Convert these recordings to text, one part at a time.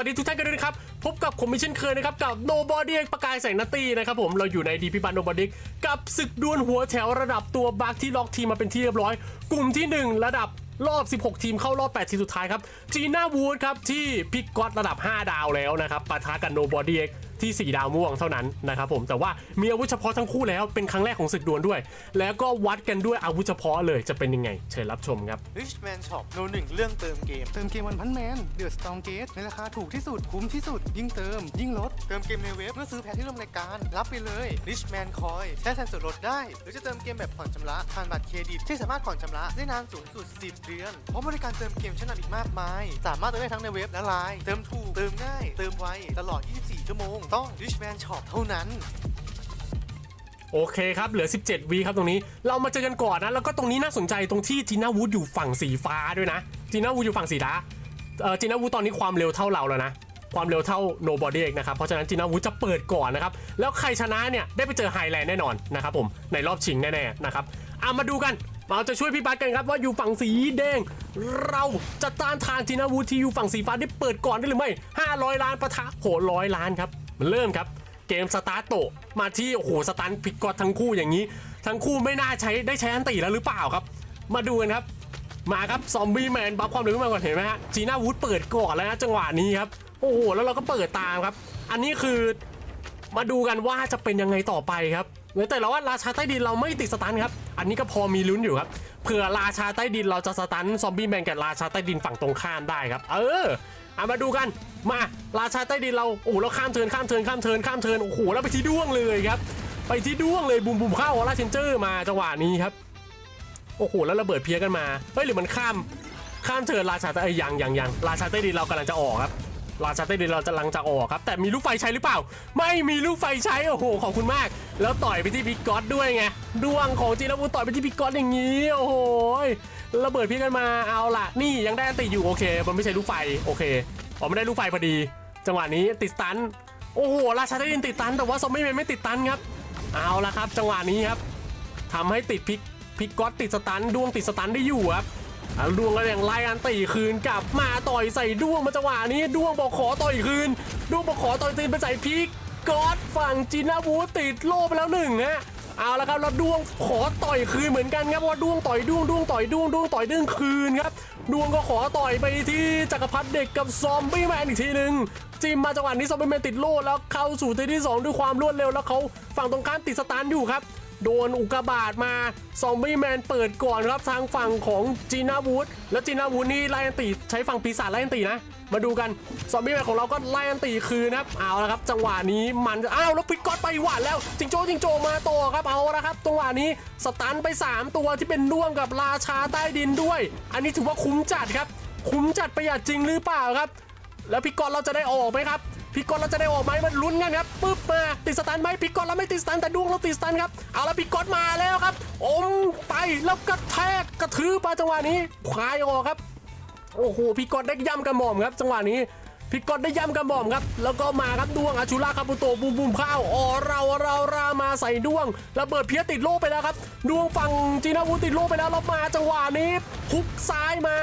สวัสดีทุกท่านกันด้วยนะครับ พบกับผมมิเช่นเคยนะครับ กับโนบอดี้ประกายแสงนาตีนะครับผมเราอยู่ในดีพิบัต Nobody กับศึกดวลหัวแถวระดับตัวบักที่ล็อกทีมมาเป็นที่เรียบร้อย กลุ่มที่ 1 ระดับรอบ 16 ทีมเข้ารอบ 8 ทีมสุดท้ายครับจีน่าวูดครับที่พิกกอตระดับ 5 ดาวแล้วนะครับปะทะกันโนบอดี้ ที่ 4 ดาวม่วงเท่านั้นนะครับผมแต่ว่ามีอาวุธเฉพาะทั้งคู่แล้วเป็นครั้งแรกของศึกดวลด้วย แล้วก็วัดกันด้วยอาวุธเฉพาะเลยจะเป็นยังไง เชิญรับชมครับ Richman Shop โนหนึ่งเรื่องเติมเกม เติมเกมวันพันแมนเดือดสตองเกตในราคาถูกที่สุดคุ้มที่สุด ยิ่งเติม ยิ่งลด เติมเกมในเว็บเมื่อซื้อแพ็คที่ร่วมรายการ รับไปเลย Richman Coin ใช้แทนส่วนลดได้ หรือจะเติมเกมแบบผ่อนชำระผ่านบัตรเครดิตที่สามารถผ่อนชำระได้นานสูงสุด 10 เดือนพร้อมบริการเติมเกมชั้นนำอีกมากมาย สามารถเติมได้ทั้งในเว็บและไลน์เติมถูกเติมง่าย เติมไวตลอด 24 ชั่วโมงต้อง Richman Shop เท่านั้น โอเคครับ เหลือ 17วีครับตรงนี้ เรามาเจอกันก่อนนะ แล้วก็ตรงนี้น่าสนใจตรงที่จีน่าวูดอยู่ฝั่งสีฟ้าด้วยนะ จีน่าวูดอยู่ฝั่งสีฟ้าเออจีน่าวูดตอนนี้ความเร็วเท่าเราแล้วนะ ความเร็วเท่าโนบอดี้เองนะครับ เพราะฉะนั้นจีน่าวูดจะเปิดก่อนนะครับ แล้วใครชนะเนี่ยได้ไปเจอไฮแลนด์แน่นอนนะครับผม ในรอบชิงแน่ๆนะครับเอามาดูกันเราจะช่วยพี่บัสกันครับว่าอยู่ฝั่งสีแดง เราจะต้านทานจีน่าวูดที่อยู่ฝั่งสีฟ้าได้เปิดก่อนได้หรือไม่ 500 ล้านปะทะโหร้อยล้านครับ มันเริ่มครับ เกมสตาร์โตมาที่โอ้โหสตันพิกกอตทั้งคู่อย่างนี้ ทั้งคู่ไม่น่าใช้ได้ใช้อันตีแล้วหรือเปล่าครับ มาดูกันครับ มาครับซอมบี้แมนบัฟความเร็วขึ้นมาก่อนเห็นไหมฮะจีน่าวูดเปิดก่อนแล้วนะจังหวะนี้ครับโอ้โหแล้วเราก็เปิดตามครับ อันนี้คือมาดูกันว่าจะเป็นยังไงต่อไปครับแต่เราว่าราชาใต้ดินเราไม่ติดสตันครับ อันนี้ก็พอมีลุ้นอยู่ครับ เผื่อราชาใต้ดินเราจะสตันซอมบี้แมนกับราชาใต้ดินฝั่งตรงข้ามได้ครับ เออ เอามาดูกันมาราชาใต้ดินเราโอ้โหเราข้ามเทินข้ามเทินข้ามเทินข้ามเทินโอ้โหแล้วไปที่ด้วงเลยครับ ไปที่ด้วงเลยบุมบุมเข้าออร่าเชนเจอร์มาจังหวะนี้ครับโอ้โหแล้วระเบิดเพี้ยกันมาเฮ้ยหรือมันข้ามข้ามเทินราชาใต้ยังยังยังราชาใต้ดินเรากำลังจะออกครับ ราชาใต้ดินเราจะลังจะออกครับแต่มีลูกไฟใช้หรือเปล่า ไม่มีลูกไฟใช้โอ้โหขอบคุณมาก แล้วต่อยไปที่บิ๊กก๊อตด้วยไงดวงของจีนวูต่อยไปที่บิ๊กก๊อตอย่างนี้โอ้โหระเบิดพี้ยกันมาเอาล่ะ นี่ยังได้ติอยู่โอเค มันไม่ใช่ลูกไฟโอเคอ๋อไม่ได้ลูกไฟพอดี จังหวะนี้ติดสตันโอ้โหราชาใต้ดินติดตันแต่ว่าซอมบี้แมนไม่ติดตันครับเอาละครับ จังหวะนี้ครับทำให้ติดพิกพิกก๊อตติดสตันดวงติดสตันได้อยู่ครับ อะดวงก็ยังไล่อันตีคืนกลับมาต่อยใส่ดวงมาจังหวะนี้ดวงบอกขอต่อยคืนดวงบอกขอต่อยตีนไปใส่พิกก๊อตฝั่งจินาวูติดโล่ไปแล้วหนึ่งฮะเอาละครับแล้วดวงขอต่อยคืนเหมือนกันครับว่าดวงต่อยดวงดวงต่อยดวงดวงต่อยดึงคืนครับดวงก็ขอต่อยไปที่จักรพรรดิเด็กกับซอมบี้แมนอีกทีหนึ่งจิมมาจังหวะนี้ซอมบี้แมนติดโล่แล้วเข้าสู่ทีที่ 2 ด้วยความรวดเร็วแล้วเขาฝั่งตรงข้ามติดสตาร์อยู่ครับ โดนอุกบาตมาซอมบี้แมนเปิดก่อนครับทางฝั่งของจีน่าวูดแล้วจีน่าวูดนี่ไล่อันตีใช้ฝั่งปีศาจไล่อันตีนะ มาดูกันซอมบี้แมนของเราก็ไล่อันตีคืนนะครับเอาละครับจังหวะนี้มันอ้าวแล้วพิกกอตไปหวานแล้วจิงโจ้จิงโจ้มาต่อครับเอาละครับจังหวะนี้สตันไป 3 ตัวที่เป็นร่วมกับราชาใต้ดินด้วย อันนี้ถือว่าคุ้มจัดครับ คุ้มจัดประหยัดจริงหรือเปล่าครับ แล้วพิกกอนเราจะได้ออกไหมครับ พิกกอนเราจะได้ออกไหมมันลุ้นกันครับปึ๊บมาติดสตันไหมพิกกอนเราไม่ติดสตันแต่ดวงเราติดสตันครับเอาละพิกกอนมาแล้วครับ อมไปแล้วกระแทกกระทืบมาจังหวะนี้คลายออกครับโอ้โหพิกกอนได้ย่ำกระหม่อมครับ จังหวะนี้พิกกอนได้ย่ำกระหม่อมครับ แล้วก็มาครับดวงอาชูราคาปุโตบูมบูมข้าวอ๋อเราเรารามาใส่ดวงระเบิดเพี้ยติดโล่ไปแล้วครับดวงฝั่งจีนาวูติดโล่ไปแล้วแล้วมาจังหวะนี้ฮุกซ้ายมา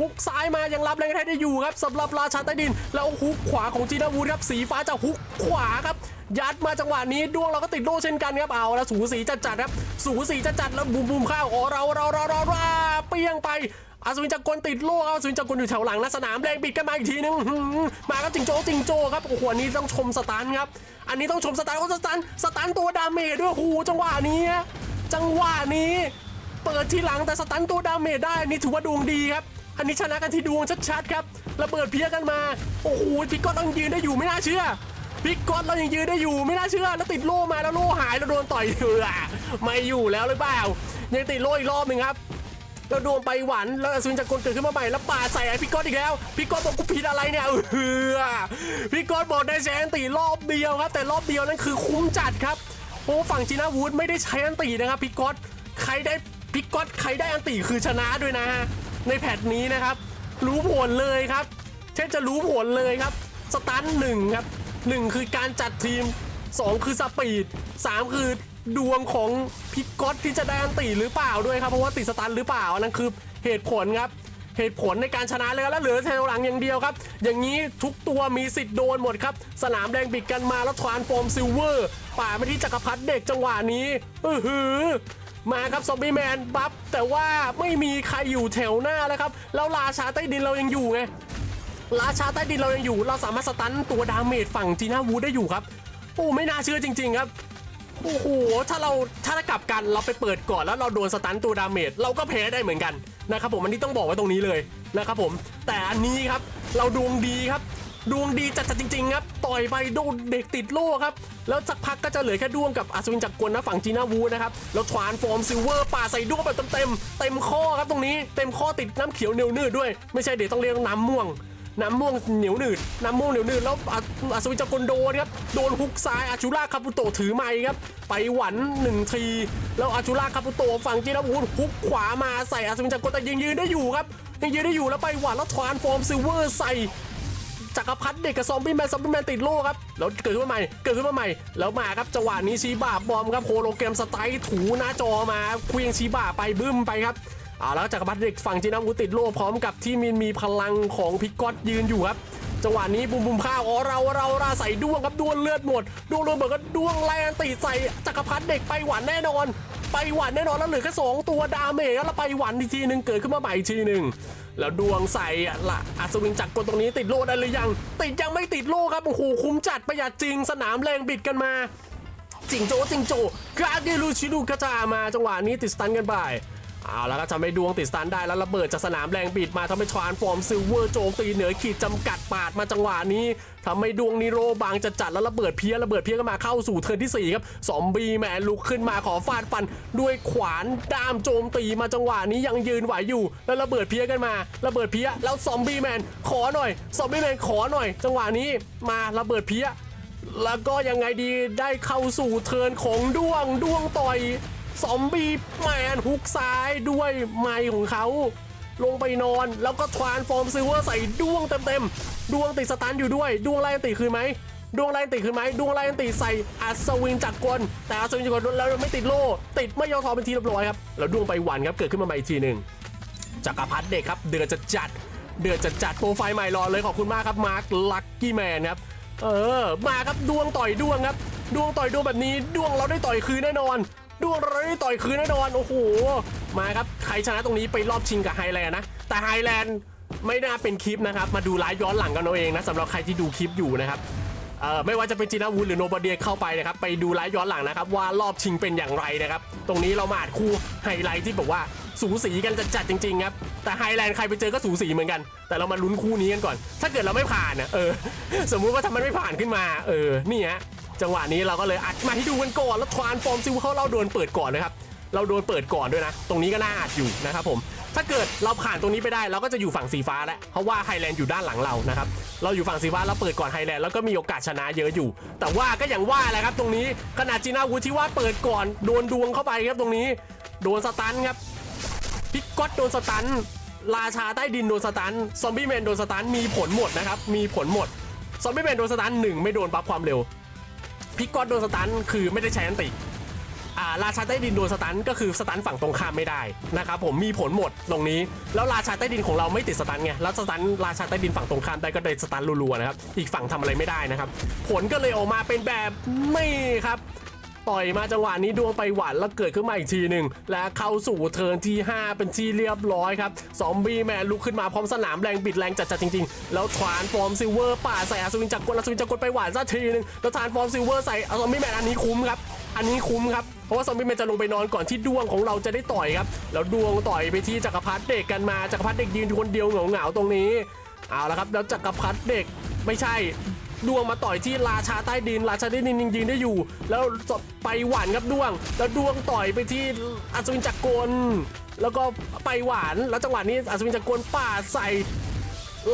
ฮุกซ้ายมายังรับแรงกระแทกได้อยู่ครับสำหรับราชาใต้ดิน แล้วฮุกขวาของจีนาวูดครับสีฟ้าจะฮุกขวาครับ ยัดมาจังหวะนี้ดวงเราก็ติดโล่เช่นกันครับเอาแล้วสูสีจัดจัดครับสูสีจัดจัดแล้วบูมบูมข้าวอ๋อเราเราเราเราเราเปียงไปอาสวินจักกลติดโล่ครับอาสวินจักกลอยู่แถวหลังนะสนามแดงปิดกันมาอีกทีนึงมาครับจิงโจ้จิงโจ้ครับโอ้โหอันนี้ต้องชมสตันครับอันนี้ต้องชมสตันโอ้สตันสตันตัวดาเมจด้วยโอ้โหจังหวะนี้จังหวะนี้ เปิดที่หลังแต่สตันตัวดาเมจได้นนี่ถือว่าดวงดีครับ อันนี้ชนะกันที่ดวงชัดๆครับระเบิดเพี้ยกันมา โอ้โหพิกกอตเรายังยืนได้อยู่ไม่น่าเชื่อพิกกอตเรายังยืนได้อยู่ไม่น่าเชื่อแล้วติดโล่มาแล้วโล่หายแล้วโดนต่อยเถือไม่อยู่แล้วหรือเปล่า ยังติดโล่อีกรอบหนึ่งครับแล้วดวงไปหวันแล้วอสุนจากกลเกิดขึ้นมาใหม่แล้วป่าใส่ไอ้พี่ก๊อตอีกแล้วพี่ก๊อตบอกกูผิดอะไรเนี่ยเออพี่ก๊อตบอกได้ใช้อันตีรอบเดียวครับ แต่รอบเดียวนั้นคือคุ้มจัดครับโอ้ฝั่งจีน่าวูดไม่ได้ใช้อันตีนะครับพี่ก๊อตใครได้พี่ก๊อตใครได้อันตีคือชนะด้วยนะฮะ ในแพทนี้นะครับ รู้ผลเลยครับเช่นจะรู้ผลเลยครับ สตันหนึ่งครับหนึ่งคือการจัดทีมสองคือสปีดสามคือดวงของพิกกอตที่จะได้อันตีหรือเปล่าด้วยครับ เพราะว่าติดสตันหรือเปล่าอันนั้นคือเหตุผลครับเหตุผลในการชนะเลยแล้วเหลือแถวหลังอย่างเดียวครับ อย่างนี้ทุกตัวมีสิทธิ์โดนหมดครับ สนามแดงบิดกันมาแล้วทรานฟอร์มซิลเวอร์ป่าดไปที่จักรพรรดิเด็กจังหวะนี้อือหือ มาครับซอมบี้แมนบัฟแต่ว่าไม่มีใครอยู่แถวหน้าแล้วครับแล้วราชาใต้ดินเรายังอยู่ไงราชาใต้ดินเรายังอยู่ เราสามารถสตันตัวดาเมจฝั่งจีน่าวูดได้อยู่ครับโอ้ไม่น่าเชื่อจริง ๆ ครับโอ้โหถ้าเราถ้ากลับกันเราไปเปิดก่อนแล้วเราโดนสตันตัวดาเมจเราก็แพ้ได้เหมือนกันนะครับผมอันนี้ต้องบอกไว้ตรงนี้เลยนะครับผม แต่อันนี้ครับเราดวงดีครับ ดวงดีจัดๆจริงๆครับต่อยไปโดนเด็กติดโล่ครับแล้วสักพักก็จะเหลือแค่ด้วงกับอัศวินจักรกลนะฝั่งจีน่าวูนะครับแล้วทรานฟอร์มซิลเวอร์ป่าใส่ด้วงแบบเต็มๆเต็มข้อครับตรงนี้เต็มข้อติดน้ำเขียวเหนียวนืดด้วย ไม่ใช่เดี๋ยวต้องเรียกน้ำม่วงน้ำม่วงเหนียวหนืดน้ำม่วงเหนียวหนืดแล้วอัอัศวินจักรกลโดนครับโดนฮุกซ้ายอาชูราคาปุโตถือไม้ครับไปหวันหนึ่งที แล้วอาชูราคาปุโตฝั่งจีนอาวูฮุกขวามาใส่อัศวินจักรกลแต่ยังยืนได้อยู่ครับยังยืนได้อยู่แล้วไปหวันแล้วทรานฟอร์มซิลเวอร์ใส่ จักรพรรดิเด็กกับซอมบี้แมนซอมบี้แมนติดโล่ครับแล้วเกิดขึ้นมาใหม่เกิดขึ้นมาใหม่ แล้วมาครับจังหวะนี้ชีบาบอมครับโฮโลแกรมสไตล์ถูหน้าจอมาเควียงชีบาไปบึ้มไปครับเอาแล้วจักรพรรดิเด็กฝั่งจีนาวูติดโล่พร้อมกับที่มีมีพลังของพิกกอตยืนอยู่ครับจังหวะนี้บุมบุมข้าวอ๋อเราเราราใส่ด้วงครับด้วงเลือดหมดด้วงโรเบิร์ตก็ด้วงแรงตีใส่จักรพรรดิเด็กไปหวานแน่นอน ไปหวานแน่นอนแล้วเหลือแค่สองตัวดาเมจแล้วไปหวานอีทีหนึ่งเกิดขึ้นมาใหม่ทีหนึ่ง แล้วดวงใส่อะละอัศวินจักรกลตรงนี้ติดโล่ได้หรือยัง ติดยังไม่ติดโล่ครับโอ้โหคุ้มจัดประหยัดจริงสนามแรงบิดกันมาจิงโจ้จิงโจ้กราเดลูชิดูกระจามาจังหวะนี้ติดสตันกันไป เอาแล้วก็ทำให้ดวงติดสตันได้แล้วระเบิดจากสนามแรงบิดมาทำให้ทรานฟอร์มซิลเวอร์โจมตีเหนือขีดจำกัดปาดมาจังหวะนี้ทำให้ดวงนิโรบางจะจัดแล้วระเบิดเพี้ยระเบิดเพี้ยก็มาเข้าสู่เทิร์นที่สี่ครับซอมบี้แมนลุกขึ้นมาขอฟาดฟัน ด้วยขวานด้ามโจมตีมาจังหวะนี้ยังยืนไหวอยู่ แล้วระเบิดเพี้ยกันมา ระเบิดเพี้ยแล้วซอมบี้แมนขอหน่อยซอมบี้แมนขอหน่อย จังหวะนี้มาระเบิดเพี้ยแล้วก็ยังไงดีได้เข้าสู่เทิร์นของด้วงด้วงต่อย ซอมบี้แมนฮุกซ้ายด้วยไม้ของเขา ลงไปนอนแล้วก็ทรานฟอร์มซิลเวอร์ใส่ดวงเต็มๆดวงติดสตันอยู่ด้วยดวงไล่ติคืนไหมดวงไล่ติคืนไหมดวงไล่ติใส่อัศวินจักรกลแต่อัศวินจักรกลแล้วไม่ติดโล่ติดไม่ยอมทอเป็นทีเรียบร้อยครับแล้วดวงไปหวันครับเกิดขึ้นมาใหม่อีกทีหนึ่งจักรพรรดิเด็กครับเดือดจะจัดเดือดจะจัดโปรไฟล์ใหม่รอเลยขอบคุณมากครับมาร์คลักกี้แมนครับเออมาครับดวงต่อยดวงครับดวงต่อยดวงแบบนี้ดวงเราได้ต่อยคืนแน่นอน ดวงเราได้ต่อยคืนแน่นอนโอ้โหมาครับใครชนะตรงนี้ไปรอบชิงกับไฮแลนด์นะ แต่ไฮแลนด์ไม่น่าเป็นคลิปนะครับ มาดูไลฟ์ย้อนหลังกันเอาเองนะสำหรับใครที่ดูคลิปอยู่นะครับเอ่อไม่ว่าจะเป็นจีนาวูดหรือโนบเดียเข้าไปนะครับไปดูไลฟ์ย้อนหลังนะครับ ว่ารอบชิงเป็นอย่างไรนะครับ ตรงนี้เรามาอัดคู่ไฮไลท์ที่แบบว่าสูสีกันจัดจริงๆครับแต่ไฮแลนด์ใครไปเจอก็สูสีเหมือนกัน แต่เรามาลุ้นคู่นี้กันก่อน ถ้าเกิดเราไม่ผ่านนะเออ สมมุติว่าถ้ามันไม่ผ่านขึ้นมา เออนี่ฮะ จังหวะนี้เราก็เลยอัดมาให้ดูกันก่อนแล้วทรานฟอร์มซิลเขาเราโดนเปิดก่อนนะครับเราโดนเปิดก่อนด้วยนะ ตรงนี้ก็น่าอัดอยู่นะครับผม ถ้าเกิดเราผ่านตรงนี้ไปได้เราก็จะอยู่ฝั่งสีฟ้าแล้วเพราะว่าไฮแลนด์อยู่ด้านหลังเรานะครับ เราอยู่ฝั่งสีฟ้าเราเปิดก่อนไฮแลนด์แล้วก็มีโอกาสชนะเยอะอยู่ แต่ว่าก็อย่างว่าแหละครับ ตรงนี้ขนาดจีน่าวูที่ว่าเปิดก่อนโดนดวงเข้าไปครับตรงนี้ โดนสตันครับพิกก็ตโดนสตัน ราชาใต้ดินโดนสตัน ซอมบี้แมนโดนสตันมีผลหมดนะครับ มีผลหมด ซอมบี้แมนโดนสตันหนึ่งไม่โดนบัฟความเร็ว พิกกอตโดนสตันคือไม่ได้ใช้อันติอ่าราชาใต้ดินโดนสตันก็คือสตันฝั่งตรงข้ามไม่ได้นะครับผมมีผลหมดตรงนี้ แล้วราชาใต้ดินของเราไม่ติดสตันไงแล้วสตันราชาใต้ดินฝั่งตรงข้ามได้ก็เลยสตันรัวๆนะครับอีกฝั่งทำอะไรไม่ได้นะครับ ผลก็เลยออกมาเป็นแบบนี่ครับ ต่อยมาจังหวะนี้ดวงไปหวานแล้วเกิดขึ้นมาอีกทีหนึ่งและเข้าสู่เทิร์นที่ 5 เป็นที่เรียบร้อยครับซอมบี้แมนลุกขึ้นมาพร้อมสนามแรงบิดแรงจัดๆจริงๆ แล้วทรานฟอร์มซิลเวอร์ป่าใส่อัศวินจักกลอัศวินจักกลไปหวานซะทีหนึ่งแล้วทรานฟอร์มซิลเวอร์ใส่ซอมบี้แมนอันนี้คุ้มครับอันนี้คุ้มครับเพราะว่าซอมบี้แมนจะลงไปนอนก่อนที่ดวงของเราจะได้ต่อยครับแล้วดวงต่อยไปที่จักรพรรดิเด็กกันมาจักรพรรดิเด็กยืนคนเดียวเหงาๆตรงนี้เอาละครับแล้วจักรพรรดิเด็กไม่ใช่ ดวงมาต่อยที่ราชาใต้ดิน ราชาใต้ดินยังยืนได้อยู่ แล้วไปหวานครับดวง แล้วดวงต่อยไปที่อัศวินจักรกล แล้วก็ไปหวานแล้วจังหวะนี้อัศวินจักรกลป่าใส่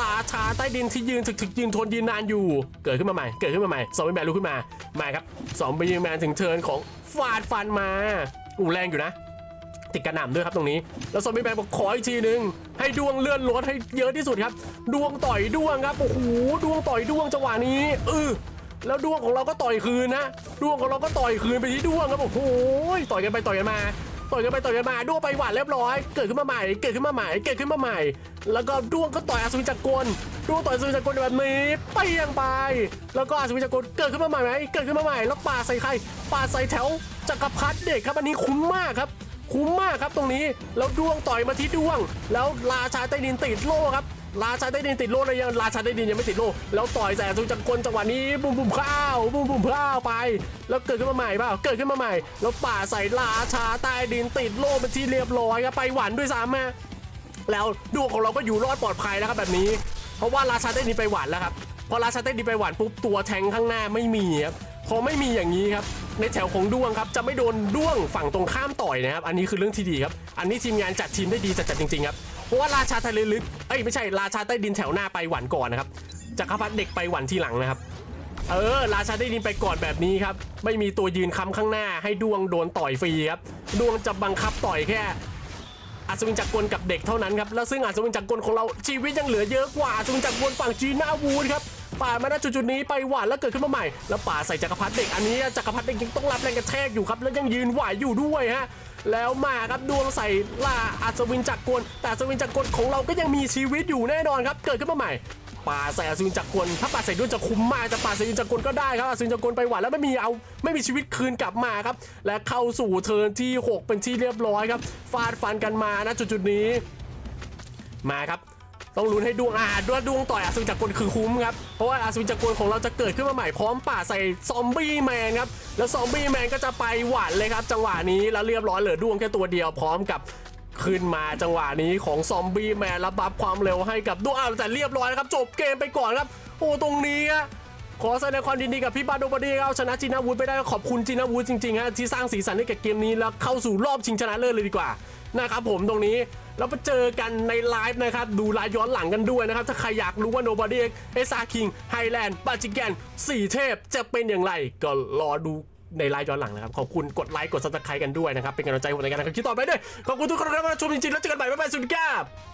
ราชาใต้ดินที่ยืนถึกถึกยืนทนยืนนานอยู่ เกิดขึ้นมาใหม่ เกิดขึ้นมาใหม่สองเป็นแมนลุกขึ้นมามาครับสองเป็นแมนถึงเทินของฟาดฟันมาอู้แรงอยู่นะ ติดกระหน่ำด้วยครับตรงนี้ แล้วซอมบี้แมนบอกขออีกทีหนึ่งให้ดวงเลื่อนรถให้เยอะที่สุดครับ ดวงต่อยดวงครับ โอ้โห ดวงต่อยดวงจังหวะนี้เออแล้วดวงของเราก็ต่อยคืนนะดวงของเราก็ต่อยคืนไปที่ดวงครับ โอ้โห ต่อยกันไปต่อยกันมา ต่อยกันไปต่อยกันมา ดวงไปหวานเรียบร้อย เกิดขึ้นมาใหม่ เกิดขึ้นมาใหม่ เกิดขึ้นมาใหม่ แล้วก็ดวงก็ต่อยอัศวินจักรกลดวงต่อยอัศวินจักรกลแบบนี้เปี้ยงไป แล้วก็อัศวินจักรกลเกิดขึ้นมาใหม่ไหมเกิดขึ้นมาใหม่ แล้วปาใส่ใครปาใส่แถวจักรพรรดิเด็กครับ อันนี้คุ้มมากครับ คุ้มมากครับตรงนี้ แล้วดวงต่อยมาที่ดวง แล้วราชาใต้ดินติดโล่ครับราชาใต้ดินติดโล่เลยยังราชาใต้ดินยังไม่ติดโล่แล้วต่อยแต่สุจักรกลจังหวะนี้บุ้มบุ้มข้าวบุ้มบุ้มข้าวไป แล้วเกิดขึ้นมาใหม่เปล่าเกิดขึ้นมาใหม่ แล้วป่าใส่ราชาใต้ดินติดโล่เป็นที่เรียบร้อยครับไปหวันด้วยซ้ำมาแล้วดวงของเราก็อยู่รอดปลอดภัยแล้วครับแบบนี้ เพราะว่าราชาใต้ดินไปหวันแล้วครับพอราชาใต้ดินไปหวันปุ๊บตัวแทงข้างหน้าไม่มีครับ พอไม่มีอย่างนี้ครับ ในแถวของด้วงครับ จะไม่โดนด้วงฝั่งตรงข้ามต่อยนะครับ อันนี้คือเรื่องที่ดีครับ อันนี้ทีมงานจัดทีมได้ดีจัดจัดจริงๆครับ เพราะว่าราชาทะเลลึก เอ้ยไม่ใช่ราชาใต้ดินแถวหน้าไปหวันก่อนนะครับ จักรพรรดิเด็กไปหวันทีหลังนะครับ เออ ราชาใต้ดินไปก่อนแบบนี้ครับ ไม่มีตัวยืนค้ำข้างหน้า ให้ด้วงโดนต่อยฟรีครับ ด้วงจะบังคับต่อยแค่อัศวินจักรกลกับเด็กเท่านั้นครับ แล้วซึ่งอัศวินจักรกลของเราชีวิตยังเหลือเยอะกว่าอัศวินจักรกลฝั่งจีน่าวูดครับ ป่ามาณจุดๆนี้ไปหวานแล้วเกิดขึ้นมาใหม่ แล้วป่าใส่จักรพรรดิเด็กอันนี้จักรพรรดิเด็กยังต้องรับแรงกระแทกอยู่ครับแล้วยังยืนไหวอยู่ด้วยฮะแล้วมาครับดวงใส่ล่าอัศวินจักรกลแต่อัศวินจักรกลของเราก็ยังมีชีวิตอยู่แน่นอนครับ เกิดขึ้นมาใหม่ป่าใส่อัศวินจักรกลถ้าป่าใส่ด้วนจะคุ้มมากแต่ป่าใส่อัศวินจักรกลก็ได้ครับอัศวินจักรกลไปหวานแล้วไม่มีเอาไม่มีชีวิตคืนกลับมาครับ และเข้าสู่เทิร์นที่ 6 เป็นที่เรียบร้อยครับฟาดฟันกันมานะจุดๆนี้ มาครับ ต้องลุ้นให้ดวงอาดวงดวงต่อยอัศวินจักรกลคือคุ้มครับ เพราะว่าอัศวินจักรกลของเราจะเกิดขึ้นมาใหม่พร้อมป่าใส่ซอมบี้แมนครับ แล้วซอมบี้แมนก็จะไปหวานเลยครับ จังหวะนี้แล้วเรียบร้อยเหลือดวงแค่ตัวเดียวพร้อมกับขึ้นมาจังหวะนี้ของซอมบี้แมนระบัฟความเร็วให้กับดวงอาแต่เรียบร้อยนะครับจบเกมไปก่อนครับ โอ้ตรงนี้อะ ขอแสดงความยินดีกับพี่บาโดบอดี้ครับชนะจีน่าวูดไปได้ขอบคุณจีน่าวูดจริงๆฮะที่สร้างสีสันให้กับเกมนี้แล้วเข้าสู่รอบชิงชนะเลิศเลยดีกว่านะครับผมตรงนี้เราไปเจอกันในไลฟ์นะครับดูไลฟ์ย้อนหลังกันด้วยนะครับ ถ้าใครอยากรู้ว่าโนบอดี้เอซาคิงไฮแลนด์บาจิแกนสี่เทพจะเป็นอย่างไร ก็รอดูในไลฟ์ย้อนหลังนะครับ ขอบคุณกดไลค์กดซับสไครต์กันด้วยนะครับ เป็นกำลังใจผมในการทำคลิปต่อไปด้วย ขอบคุณทุกคนที่รับชมจริงๆ แล้วเจอกันใหม่บ๊ายบายสวัสดีครับ